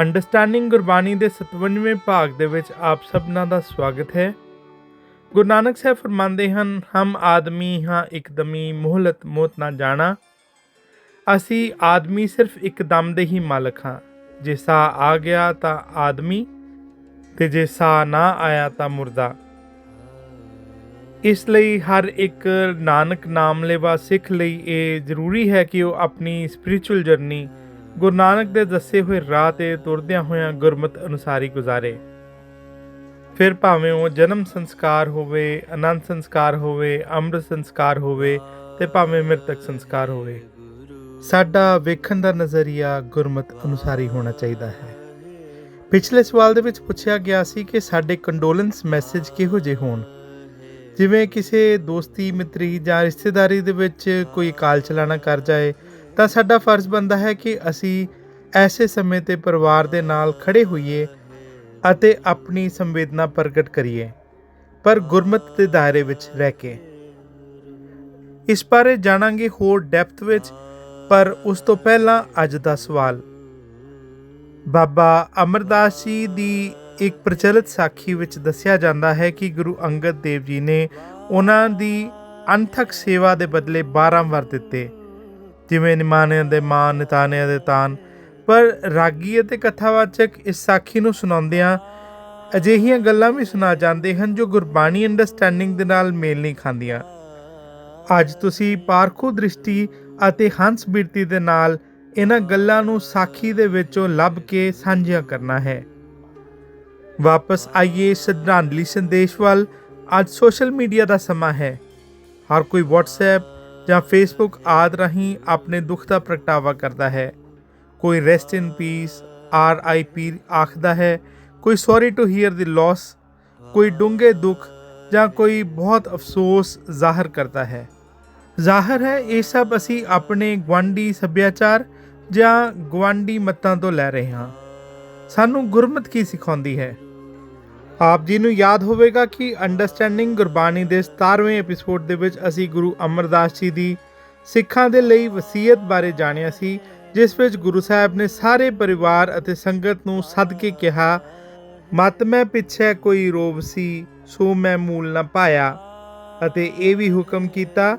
Understanding Gurbani ਦੇ 57ਵੇਂ ਭਾਗ ਦੇ ਵਿੱਚ ਆਪ ਸਭਨਾਂ ਦਾ ਸਵਾਗਤ ਹੈ। ਗੁਰੂ ਨਾਨਕ ਸਾਹਿਬ ਫਰਮਾਉਂਦੇ ਹਨ, ਹਮ ਆਦਮੀ ਹਾਂ ਇਕਦਮੀ, ਮੋਹਲਤ ਮੋਤ ਨਾ ਜਾਣਾ। ਅਸੀਂ ਆਦਮੀ ਸਿਰਫ ਇੱਕ ਦਮ ਦੇ ਹੀ ਮਾਲਕ ਹਾਂ। ਜੇ ਸਾਹ ਆ ਗਿਆ ਤਾਂ ਆਦਮੀ, ਤੇ ਜੇ ਸਾਹ ਨਾ ਆਇਆ ਤਾਂ ਮੁਰਦਾ। ਇਸ ਲਈ ਹਰ ਇੱਕ ਨਾਨਕ ਨਾਮ ਲੈਵਾ ਸਿੱਖ ਲਈ ਇਹ ਜ਼ਰੂਰੀ ਹੈ ਕਿ ਉਹ ਆਪਣੀ ਸਪਿਰਚੁਅਲ ਜਰਨੀ ਗੁਰੂ ਨਾਨਕ ਦੇ ਦੱਸੇ ਹੋਏ ਰਾਹ ਤੇ ਤੁਰਦਿਆਂ ਹੋਇਆਂ ਗੁਰਮਤ ਅਨੁਸਾਰੀ ਗੁਜ਼ਾਰੇ। ਫਿਰ ਭਾਵੇਂ ਉਹ ਜਨਮ ਸੰਸਕਾਰ ਹੋਵੇ, ਅਨੰਤ ਸੰਸਕਾਰ ਹੋਵੇ, ਅੰਮ੍ਰਿਤ ਸੰਸਕਾਰ ਹੋਵੇ ਤੇ ਭਾਵੇਂ ਮ੍ਰਿਤਕ ਸੰਸਕਾਰ ਹੋਵੇ। ਸਾਡਾ ਵੇਖਣ ਦਾ ਨਜ਼ਰੀਆ ਗੁਰਮਤ ਅਨੁਸਾਰੀ ਹੋਣਾ ਚਾਹੀਦਾ ਹੈ। ਪਿਛਲੇ ਸਵਾਲ ਦੇ ਵਿੱਚ ਪੁੱਛਿਆ ਗਿਆ ਸੀ ਕਿ ਸਾਡੇ ਕੰਡੋਲੈਂਸ ਮੈਸੇਜ ਕਿਹੋ ਜਿਹੇ ਹੋਣ? ਜਿਵੇਂ ਕਿਸੇ ਦੋਸਤੀ, ਮਿੱਤਰੀ ਜਾਂ ਰਿਸ਼ਤੇਦਾਰੀ ਦੇ ਵਿੱਚ ਕੋਈ ਕਾਲ ਚਲਾਣਾ ਕਰ ਜਾਏ ਤਾਂ ਸਾਡਾ ਫਰਜ਼ ਬਣਦਾ ਹੈ ਕਿ ਅਸੀਂ ਐਸੇ ਸਮੇਂ ਤੇ ਪਰਿਵਾਰ ਦੇ ਨਾਲ ਖੜੇ ਹੋਈਏ ਅਤੇ ਆਪਣੀ ਸੰਵੇਦਨਾ ਪ੍ਰਗਟ ਕਰੀਏ, ਪਰ ਗੁਰਮਤ ਦੇ ਦਾਇਰੇ ਵਿੱਚ ਰਹਿ ਕੇ। ਇਸ ਬਾਰੇ ਜਾਣਾਂਗੇ ਹੋਰ ਡੈਪਥ ਵਿੱਚ, ਪਰ ਉਸ ਤੋਂ ਪਹਿਲਾਂ ਅੱਜ ਦਾ ਸਵਾਲ। ਬਾਬਾ ਅਮਰਦਾਸ ਜੀ ਦੀ ਇੱਕ ਪ੍ਰਚਲਿਤ ਸਾਖੀ ਵਿੱਚ ਦੱਸਿਆ ਜਾਂਦਾ ਹੈ ਕਿ ਗੁਰੂ ਅੰਗਦ ਦੇਵ ਜੀ ਨੇ ਉਹਨਾਂ ਦੀ ਅਨਥਕ ਸੇਵਾ ਦੇ ਬਦਲੇ 12 ਵਰ ਦਿੱਤੇ। ਜਿਵੇਂ ਨਿਮਾਨਿਆਂ ਦੇ ਮਾਨ ਨਿਤਾਨਿਆਂ ਦੇ ਤਾਨ ਪਰ ਰਾਗੀ ਅਤੇ ਕਥਾਵਾਚਕ ਇਸ ਸਾਖੀ ਨੂੰ ਸੁਣਾਉਂਦਿਆਂ ਅਜਿਹੀਆਂ ਗੱਲਾਂ ਵੀ ਸੁਣਾ ਜਾਂਦੇ ਹਨ ਜੋ ਗੁਰਬਾਣੀ ਅੰਡਰਸਟੈਂਡਿੰਗ ਦੇ ਨਾਲ ਮੇਲ ਨਹੀਂ ਖਾਂਦੀਆਂ। ਅੱਜ ਤੁਸੀਂ ਪਾਰਖੂ ਦ੍ਰਿਸ਼ਟੀ ਅਤੇ ਹੰਸ ਬਿਰਤੀ ਦੇ ਨਾਲ ਇਹਨਾਂ ਗੱਲਾਂ ਨੂੰ ਸਾਖੀ ਦੇ ਵਿੱਚੋਂ ਲੱਭ ਕੇ ਸਾਂਝੀਆਂ ਕਰਨਾ ਹੈ। ਵਾਪਸ ਆਈਏ ਸ਼ਰਧਾਂਜਲੀ ਸੰਦੇਸ਼ ਵੱਲ। ਅੱਜ ਸੋਸ਼ਲ ਮੀਡੀਆ ਦਾ ਸਮਾਂ ਹੈ। ਹਰ ਕੋਈ WhatsApp ਜਾਂ ਫੇਸਬੁੱਕ ਆਦ ਰਾਹੀਂ ਆਪਣੇ ਦੁੱਖ ਦਾ ਪ੍ਰਗਟਾਵਾ ਕਰਦਾ ਹੈ। ਕੋਈ rest in peace R I P ਆਖਦਾ ਹੈ। ਕੋਈ sorry to hear the loss ਕੋਈ ਡੂੰਘੇ ਦੁੱਖ ਜਾਂ ਕੋਈ ਬਹੁਤ ਅਫਸੋਸ ਜ਼ਾਹਰ ਕਰਦਾ ਹੈ। ਜ਼ਾਹਰ ਹੈ, ਇਹ ਸਭ ਅਸੀਂ ਆਪਣੇ ਗਵਾਂਡੀ ਸੱਭਿਆਚਾਰ ਜਾਂ ਗਵਾਂਡੀ ਮਤਾਂ ਤੋਂ ਲੈ ਰਹੇ ਹਾਂ। ਸਾਨੂੰ ਗੁਰਮਤ ਕੀ ਸਿਖਾਉਂਦੀ ਹੈ? ਆਪ ਜੀ ਨੂੰ ਯਾਦ ਹੋਵੇਗਾ ਕਿ ਅੰਡਰਸਟੈਂਡਿੰਗ ਗੁਰਬਾਣੀ ਦੇ 17ਵੇਂ ਐਪੀਸੋਡ ਦੇ ਵਿੱਚ ਅਸੀਂ ਗੁਰੂ ਅਮਰਦਾਸ ਜੀ ਦੀ ਸਿੱਖਾਂ ਦੇ ਲਈ ਵਸੀਅਤ ਬਾਰੇ ਜਾਣਿਆ ਸੀ, ਜਿਸ ਵਿੱਚ ਗੁਰੂ ਸਾਹਿਬ ਨੇ ਸਾਰੇ ਪਰਿਵਾਰ ਅਤੇ ਸੰਗਤ ਨੂੰ ਸੱਦ ਕੇ ਕਿਹਾ, ਮਤ ਮੈਂ ਪਿੱਛੇ ਕੋਈ ਰੋਵ ਸੀ, ਸੋ ਮੈਂ ਮੂਲ ਨਾ ਪਾਇਆ। ਅਤੇ ਇਹ ਵੀ ਹੁਕਮ ਕੀਤਾ,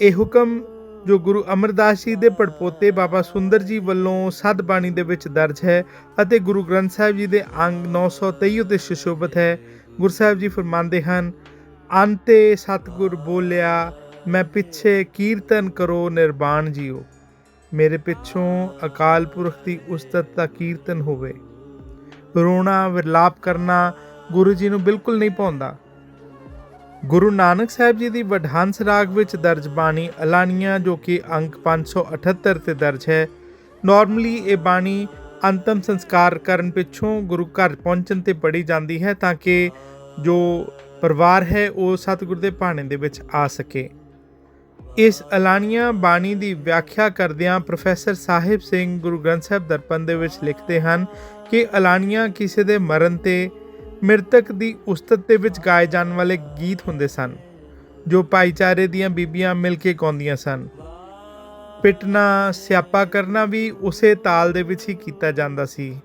ਇਹ ਹੁਕਮ ਜੋ ਗੁਰੂ ਅਮਰਦਾਸ ਜੀ ਦੇ ਪੜਪੋਤੇ ਬਾਬਾ ਸੁੰਦਰ ਜੀ ਵੱਲੋਂ ਸਦ ਬਾਣੀ ਦੇ ਵਿੱਚ ਦਰਜ ਹੈ ਅਤੇ ਗੁਰੂ ਗ੍ਰੰਥ ਸਾਹਿਬ ਜੀ ਦੇ ਅੰਗ 923 ਉਤੇ ਸੁਸ਼ੋਭਿਤ ਹੈ। ਗੁਰੂ ਸਾਹਿਬ ਜੀ ਫਰਮਾਉਂਦੇ ਹਨ, ਅੰਤੇ ਸਤਿਗੁਰ ਬੋਲਿਆ, ਮੈਂ ਪਿੱਛੇ ਕੀਰਤਨ ਕਰੋ ਨਿਰਵਾਣ ਜੀਓ। ਮੇਰੇ ਪਿੱਛੋਂ ਅਕਾਲ ਪੁਰਖ ਦੀ ਉਸਤਤ ਦਾ ਕੀਰਤਨ ਹੋਵੇ। ਰੋਣਾ, ਵਿਰਲਾਪ ਕਰਨਾ ਗੁਰੂ ਜੀ ਨੂੰ ਬਿਲਕੁਲ ਨਹੀਂ ਪਾਉਂਦਾ ਗੁਰੂ ਨਾਨਕ ਸਾਹਿਬ ਜੀ ਦੀ ਵਡਹੰਸ ਰਾਗ ਵਿੱਚ ਦਰਜ ਬਾਣੀ ਅਲਾਨੀਆਂ ਜੋ ਕਿ ਅੰਕ 578 ਤੇ ਦਰਜ ਹੈ। ਨਾਰਮਲੀ ਇਹ ਬਾਣੀ ਅੰਤਮ ਸੰਸਕਾਰ ਕਰਨ ਪਿੱਛੋਂ ਗੁਰੂ ਘਰ ਪਹੁੰਚਣ ਤੇ ਪੜੀ ਜਾਂਦੀ ਹੈ ਤਾਂ ਕਿ ਜੋ ਪਰਿਵਾਰ ਹੈ ਉਹ ਸਤਿਗੁਰ ਦੇ ਭਾਣੇ ਦੇ ਵਿੱਚ ਆ ਸਕੇ। ਇਸ ਅਲਾਨੀਆਂ ਬਾਣੀ ਦੀ ਵਿਆਖਿਆ ਕਰਦਿਆਂ ਪ੍ਰੋਫੈਸਰ ਸਾਹਿਬ ਸਿੰਘ ਗੁਰੂ ਗ੍ਰੰਥ ਸਾਹਿਬ ਦਰਪਣ ਦੇ ਵਿੱਚ ਲਿਖਦੇ ਹਨ ਕਿ ਅਲਾਨੀਆਂ ਕਿਸੇ ਦੇ ਮਰਨ ਤੇ ਮ੍ਰਿਤਕ ਦੀ ਉਸਤਤ ਦੇ ਵਿੱਚ ਗਾਏ ਜਾਣ ਵਾਲੇ ਗੀਤ ਹੁੰਦੇ ਸਨ, ਜੋ ਭਾਈਚਾਰੇ ਦੀਆਂ ਬੀਬੀਆਂ ਮਿਲ ਕੇ ਗਾਉਂਦੀਆਂ ਸਨ। ਪਿੱਟਣਾ, ਸਿਆਪਾ ਕਰਨਾ ਵੀ ਉਸੇ ਤਾਲ ਦੇ ਵਿੱਚ ਹੀ ਕੀਤਾ ਜਾਂਦਾ ਸੀ।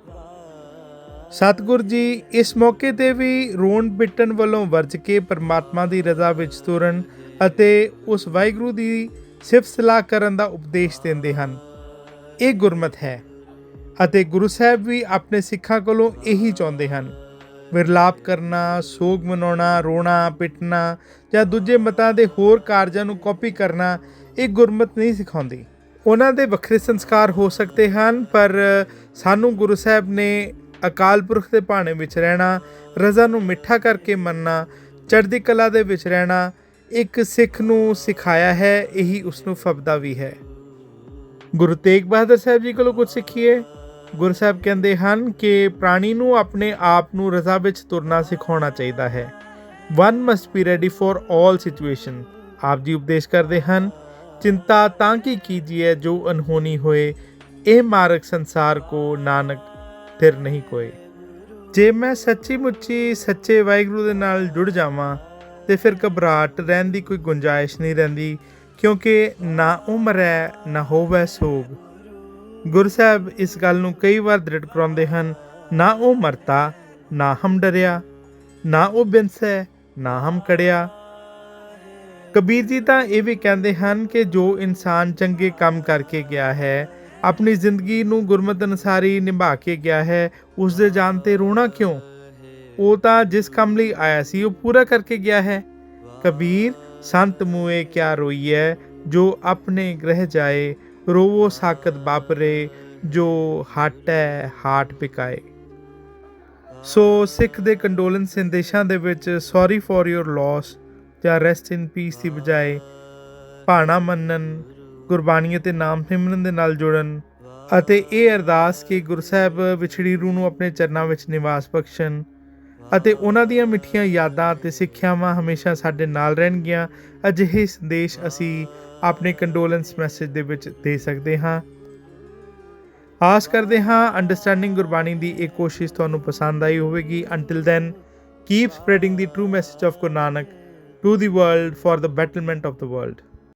ਸਤਿਗੁਰ ਜੀ, ਇਸ ਮੌਕੇ ਤੇ ਵੀ ਰੋਣ ਪਿੱਟਣ ਵੱਲੋਂ ਵਰਜ ਕੇ ਪਰਮਾਤਮਾ ਦੀ ਰਜ਼ਾ ਵਿੱਚ ਤੁਰਨ ਅਤੇ ਉਸ ਵਾਹਿਗੁਰੂ ਦੀ ਸਿਫਤ ਸਲਾਹ ਕਰਨ ਦਾ ਉਪਦੇਸ਼ ਦਿੰਦੇ ਹਨ। ਇਹ ਗੁਰਮਤ ਹੈ ਅਤੇ ਗੁਰੂ ਸਾਹਿਬ ਵੀ ਆਪਣੇ ਸਿੱਖਾਂ ਕੋਲੋਂ ਇਹੀ ਚਾਹੁੰਦੇ ਹਨ। ਵਿਰਲਾਪ ਕਰਨਾ, ਸੋਗ ਮਨਾਉਣਾ, ਰੋਣਾ, ਪਿੱਟਣਾ ਜਾਂ ਦੂਜੇ ਮਤਾਂ ਦੇ ਹੋਰ ਕਾਰਜਾਂ ਨੂੰ ਕਾਪੀ ਕਰਨਾ, ਇਹ ਗੁਰਮਤ ਨਹੀਂ ਸਿਖਾਉਂਦੀ। ਉਹਨਾਂ ਦੇ ਵੱਖਰੇ ਸੰਸਕਾਰ ਹੋ ਸਕਦੇ ਹਨ, ਪਰ ਸਾਨੂੰ ਗੁਰੂ ਸਾਹਿਬ ਨੇ ਅਕਾਲ ਪੁਰਖ ਦੇ ਭਾਣੇ ਵਿੱਚ ਰਹਿਣਾ, ਰਜ਼ਾ ਨੂੰ ਮਿੱਠਾ ਕਰਕੇ ਮੰਨਣਾ, ਚੜ੍ਹਦੀ ਕਲਾ ਦੇ ਵਿੱਚ ਰਹਿਣਾ, ਇੱਕ ਸਿੱਖ ਨੂੰ ਸਿਖਾਇਆ ਹੈ, ਇਹੀ ਉਸ ਨੂੰ ਫਬਦਾ ਵੀ ਹੈ। ਗੁਰੂ ਤੇਗ ਬਹਾਦਰ ਸਾਹਿਬ ਜੀ ਕੋਲੋਂ ਕੁਝ ਸਿੱਖੀਏ? ਗੁਰੂ ਸਾਹਿਬ ਕਹਿੰਦੇ ਹਨ ਕਿ ਪ੍ਰਾਣੀ ਨੂੰ ਆਪਣੇ ਆਪ ਨੂੰ ਰਜ਼ਾ ਵਿੱਚ ਤੁਰਨਾ ਸਿਖਾਉਣਾ ਚਾਹੀਦਾ ਹੈ। One must be ready for all situation ਆਪ ਜੀ ਉਪਦੇਸ਼ ਕਰਦੇ ਹਨ, ਚਿੰਤਾ ਤਾਂ ਕੀ ਕੀਜੀਏ ਜੋ ਅਨਹੋਨੀ ਹੋਏ, ਇਹ ਮਾਰਗ ਸੰਸਾਰ ਕੋ ਨਾਨਕ ਥਿਰ ਨਹੀਂ ਕੋਏ। ਜੇ ਮੈਂ ਸੱਚੀ ਮੁੱਚੀ ਸੱਚੇ ਵਾਹਿਗੁਰੂ ਦੇ ਨਾਲ ਜੁੜ ਜਾਵਾਂ, ਤੇ ਫਿਰ ਘਬਰਾਹਟ ਰਹਿਣ ਦੀ ਕੋਈ ਗੁੰਜਾਇਸ਼ ਨਹੀਂ ਰਹਿੰਦੀ, ਕਿਉਂਕਿ ਨਾ ਉਮਰ ਹੈ, ਨਾ ਹੋਵੇ ਸੋਗ। ਗੁਰੂ ਸਾਹਿਬ ਇਸ ਗੱਲ ਨੂੰ ਕਈ ਵਾਰ ਦ੍ਰਿੜ ਕਰਾਉਂਦੇ ਹਨ, ਨਾ ਉਹ ਮਰਤਾ, ਨਾ ਹਮ ਡਰਿਆ, ਨਾ ਉਹ ਬਿਨਸੈ ਨਾ ਹਮ ਕੜਿਆ। ਕਬੀਰ ਜੀ ਤਾਂ ਇਹ ਵੀ ਕਹਿੰਦੇ ਹਨ ਕਿ ਜੋ ਇਨਸਾਨ ਚੰਗੇ ਕੰਮ ਕਰਕੇ ਗਿਆ ਹੈ, ਆਪਣੀ ਜ਼ਿੰਦਗੀ ਨੂੰ ਗੁਰਮਤਿ ਅਨੁਸਾਰੀ ਨਿਭਾ ਕੇ ਗਿਆ ਹੈ ਉਸ ਦੇ ਜਾਣ ਤੇ ਰੋਣਾ ਕਿਉਂ? ਉਹ ਤਾਂ ਜਿਸ ਕੰਮ ਲਈ ਆਇਆ ਸੀ, ਉਹ ਪੂਰਾ ਕਰਕੇ ਗਿਆ ਹੈ। ਕਬੀਰ, ਸੰਤ ਮੂਏ ਕਿਆ ਰੋਈਐ, ਜੋ ਆਪਣੇ ਗ੍ਰਹਿ ਜਾਏ ਰੋਵੋ ਸਾਕਤ ਬਾਪਰੇ, ਜੋ ਹਾਟੈ ਹਾਟ ਪਿਕਾਏ। ਸੋ ਸਿੱਖ ਦੇ ਕੰਡੋਲੈਂਸ ਸੰਦੇਸ਼ਾਂ ਦੇ ਵਿੱਚ ਸੌਰੀ ਫॉर ਯੋਰ ਲਾਸ ਜਾਂ ਰੈਸਟ ਇਨ ਪੀਸ ਦੀ ਬਜਾਏ ਭਾਣਾ ਮੰਨਣ ਗੁਰਬਾਣੀ ਅਤੇ ਨਾਮ ਸਿਮਰਨ ਦੇ ਨਾਲ ਜੁੜਨ ਅਤੇ ਇਹ ਅਰਦਾਸ ਕਿ ਗੁਰਸਾਹਿਬ ਵਿਛੜੀ ਰੂਹ ਨੂੰ ਆਪਣੇ ਚਰਨਾਂ ਵਿੱਚ ਨਿਵਾਸ ਬਖਸ਼ਣ ਅਤੇ ਉਹਨਾਂ ਦੀਆਂ ਮਿੱਠੀਆਂ ਯਾਦਾਂ ਅਤੇ ਸਿੱਖਿਆਵਾਂ ਹਮੇਸ਼ਾ ਸਾਡੇ ਨਾਲ ਰਹਿਣਗੀਆਂ, ਅਜਿਹੇ ਸੰਦੇਸ਼ ਅਸੀਂ ਆਪਣੇ ਕੰਡੋਲੈਂਸ ਮੈਸੇਜ ਦੇ ਵਿੱਚ ਦੇ ਸਕਦੇ ਹਾਂ। ਆਸ ਕਰਦੇ ਹਾਂ ਅੰਡਰਸਟੈਂਡਿੰਗ ਗੁਰਬਾਣੀ ਦੀ ਇਹ ਕੋਸ਼ਿਸ਼ ਤੁਹਾਨੂੰ ਪਸੰਦ ਆਈ ਹੋਵੇਗੀ। Until then keep spreading the true message of Guru Nanak to the world for the betterment of the world